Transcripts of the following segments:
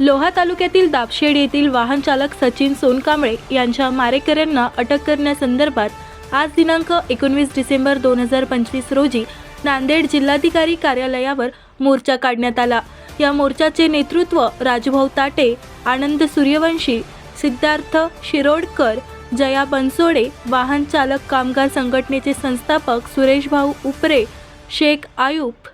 लोहा तालुक्यातील दापशेड येथील वाहन चालक सचिन सोनकांबळे यांच्या मारेकऱ्यांना अटक करण्यासंदर्भात आज दिनांक एकोणवीस डिसेंबर दोन हजार पंचवीस रोजी नांदेड जिल्हाधिकारी कार्यालयावर मोर्चा काढण्यात आला. या मोर्चाचे नेतृत्व राजभाऊ ताटे आनंद सूर्यवंशी सिद्धार्थ शिरोडकर जया बनसोडे वाहन चालक कामगार संघटनेचे संस्थापक सुरेशभाऊ उपरे शेख आयुब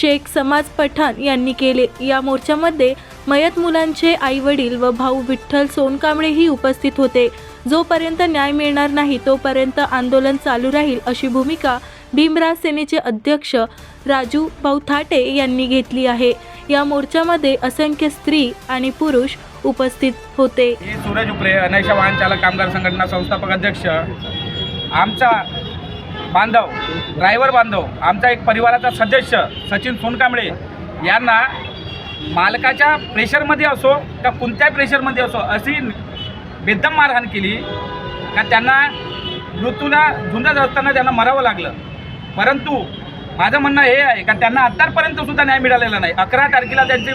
शेख समाज पठाण यांनी केले. या मोर्चामध्ये मयत मुलांचे आई वडील व भाऊ विठ्ठल सोनकांबळेही उपस्थित होते. जोपर्यंत न्याय मिळणार नाही तोपर्यंत आंदोलन चालू राहील अशी भूमिका भीमराज सेनेचे अध्यक्ष राजू भाऊ थाटे यांनी घेतली आहे. या मोर्चामध्ये असंख्य स्त्री आणि पुरुष उपस्थित होते. सूरज उपरे अनैशा वाहन चालक कामगार संघटना संस्थापक अध्यक्ष. आमचा बांधव ड्रायव्हर बांधव आमचा एक परिवाराचा सदस्य सचिन सोनकांबळे यांना मालकाच्या प्रेशरमध्ये असो का कोणत्याही प्रेशरमध्ये असो अशी बेदम मारहाण केली का त्यांना मृत्यूला झुंजत असताना त्यांना मरावं लागलं. परंतु माझं म्हणणं हे आहे का त्यांना आत्तापर्यंत सुद्धा न्याय मिळालेला नाही. अकरा तारखेला त्यांचे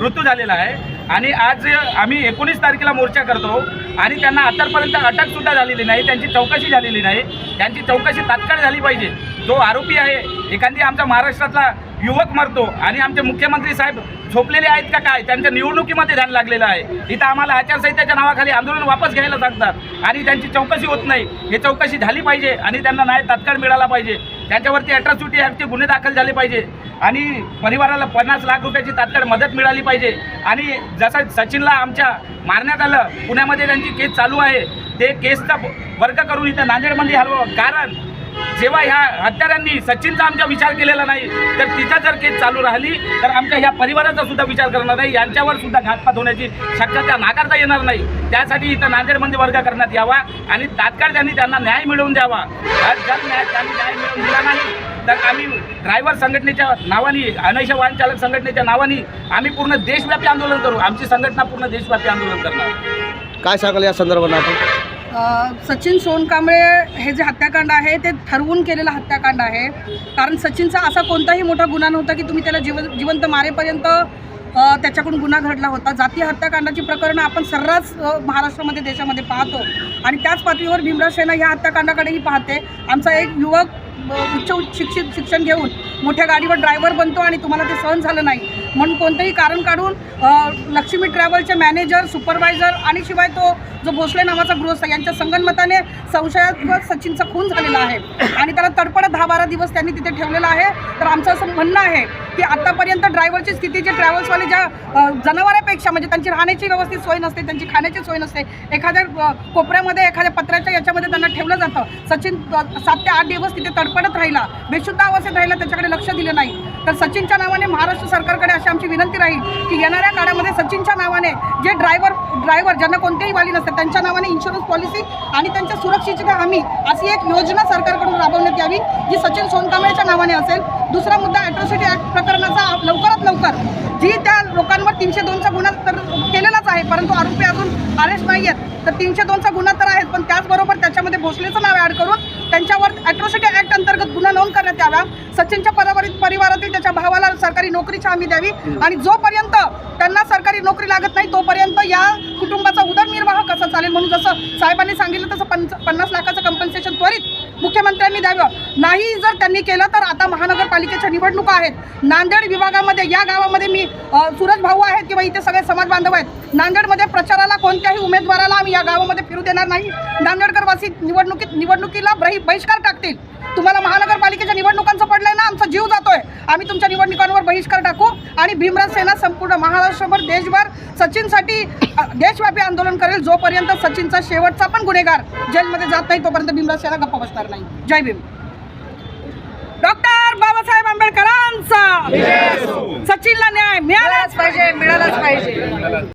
मृत्यू झालेला आहे. आणि आज आम्ही एकोणीस तारखेला मोर्चा करतो आणि त्यांना आतापर्यंत अटकसुद्धा झालेली नाही त्यांची चौकशी झालेली नाही त्यांची चौकशी तात्काळ झाली पाहिजे. जो आरोपी आहे एखादी आमच्या महाराष्ट्रातला युवक मरतो आणि आमचे मुख्यमंत्री साहेब झोपलेले आहेत का काय त्यांच्या निवडणुकीमध्ये ध्यान लागलेलं आहे. इथं आम्हाला आचारसंहितेच्या नावाखाली आंदोलन वापस घ्यायला सांगतात आणि त्यांची चौकशी होत नाही. हे चौकशी झाली पाहिजे आणि त्यांना न्याय तात्काळ मिळाला पाहिजे. त्यांच्यावरती अट्रॉसिटी ॲक्टचे गुन्हे दाखल झाले पाहिजे. आणि परिवाराला पन्नास लाख रुपयाची तात्काळ मदत मिळाली पाहिजे. आणि जसं सचिनला आमच्या मारण्यात आलं पुण्यामध्ये त्यांची केस चालू आहे. ते केसचा वर्ग करून इथं नांदेडमध्ये हलवं कारण जेव्हा ह्या हत्यारांनी सचिनचा आमचा विचार केलेला नाही तर तिचा जर केस चालू राहिली तर आमच्या ह्या परिवाराचा सुद्धा विचार करणार नाही. यांच्यावर सुद्धा घातपात होण्याची शक्यता नाकारता येणार नाही. त्यासाठी इथं नांदेडमध्ये वर्ग करण्यात यावा आणि तात्काळ त्यांनी त्यांना न्याय मिळवून द्यावा. जर न्याय त्यांनी न्याय मिळवून दिला नाही तर आम्ही ड्रायव्हर संघटनेच्या नावाने अनैश वाहन चालक संघटनेच्या नावाने आम्ही पूर्ण देशव्यापी आंदोलन करू. आमची संघटना पूर्ण देशव्यापी आंदोलन करणार. काय सांगाल या संदर्भात आपण? सचिन सोनकांबळे हे जे हत्याकांड आहे ते ठरवून केलेलं हत्याकांड आहे. कारण सचिनचा असा कोणताही मोठा गुन्हा नव्हता की तुम्ही त्याला जीव जिवंत मारेपर्यंत त्याच्याकडून गुन्हा घडला होता. जातीय हत्याकांडाची प्रकरणं आपण सर्रास महाराष्ट्रामध्ये देशामध्ये पाहतो. आणि त्याच पातळीवर भीमराज सेना ह्या हत्याकांडाकडेही पाहते. आमचा एक युवक उच्च उच्च शिक्षित शिक्षण घेऊन मोठ्या गाडीवर ड्रायव्हर बनतो आणि तुम्हाला ते सहन झालं नाही. म्हणून कोणतंही कारण काढून लक्ष्मी ट्रॅव्हलचे मॅनेजर सुपरवायझर आणि शिवाय तो जो भोसले नावाचा गृहस्थ यांच्या संगनमताने संशयास्पद सचिनचा खून झालेला आहे. आणि त्याला तडपडत दहा बारा दिवस त्यांनी तिथे ठेवलेला आहे. तर आमचं असं म्हणणं आहे की आत्तापर्यंत ड्रायव्हरची स्थिती जे ट्रॅव्हल्सवाले ज्या जनावरांपेक्षा म्हणजे त्यांची राहण्याची व्यवस्थित सोय नसते त्यांची खाण्याची सोय नसते एखाद्या कोपऱ्यामध्ये एखाद्या पत्र्याच्या याच्यामध्ये त्यांना ठेवलं जातं. सचिन सात ते आठ दिवस तिथे तडपडत राहिला बेशुद्ध अवस्थेत राहिला त्याच्याकडे लक्ष दिलं नाही. तर सचिनच्या नावाने महाराष्ट्र सरकारकडे अशी आमची विनंती राहील की येणाऱ्या काळामध्ये सचिनच्या नावाने जे ड्रायव्हर ड्रायव्हर ज्यांना कोणतेही वाली नसते त्यांच्या नावाने इन्शुरन्स पॉलिसी आणि त्यांच्या सुरक्षेची हमी अशी एक योजना सरकारकडून राबवण्यात यावी जी सचिन सोनकांबळेच्या नावाने असेल. दुसरा मुद्दा ॲट्रॉसिटी ॲक्ट प्रकरणाचा लवकरात लवकर जी त्या लोकांवर तीनशे दोनचा गुन्हा तर केलेलाच आहे परंतु आरोपी अजून अरेस्ट नाही आहेत तर तीनशे दोनचा गुन्हा तर आहेत पण त्याचबरोबर त्याच्यामध्ये भोसलेचं नाव ॲड करून त्यांच्यावर ॲट्रॉसिटी ॲक्ट अंतर्गत गुन्हा नोंद करण्यात यावा. सचिनच्या परिवारित परिवारातील त्याच्या भावाला सरकारी नोकरीची हमी द्यावी आणि जोपर्यंत त्यांना सरकारी नोकरी लागत नाही तोपर्यंत या कुटुंबाचा उदरनिर्वाह कसा चालेल म्हणून जसं साहेबांनी सांगितलं तसं पंच पन्नास लाखाचं कंपन्सेशन त्वरित मुख्यमंत्र्यांनी द्यावं. नाही जर त्यांनी केलं तर आता महानगरपालिकेच्या निवडणुका आहेत. नांदेड विभागामध्ये या गावामध्ये मी सूरज भाऊ आहेत किंवा इथे सगळे समाज बांधव आहेत. नांदेडमध्ये प्रचाराला कोणत्याही उमेदवाराला आम्ही या गावामध्ये फिरू देणार नाही. नांदेडकरवासी निवडणुकीत निवडणुकीला ब्रही बहिष्कार टाकतील. तुम्हाला महानगरपालिकेच्या निवडणुकांचं पडलंय ना आमचा जीव जातोय. आम्ही तुमच्या निवडणुकांवर बहिष्कार टाकू आणि भीमराज सेना संपूर्ण महाराष्ट्रभर देशभर सचिनसाठी देशव्यापी आंदोलन करेल. जोपर्यंत सचिनचा शेवटचा पण गुन्हेगार जेलमध्ये जात नाही तोपर्यंत भीमराज सेना गप्पा बसणार नाही. जय भीम. डॉक्टर बाबासाहेब आंबेडकरांचा सचिनला न्याय मिळालाच पाहिजे मिळालाच पाहिजे.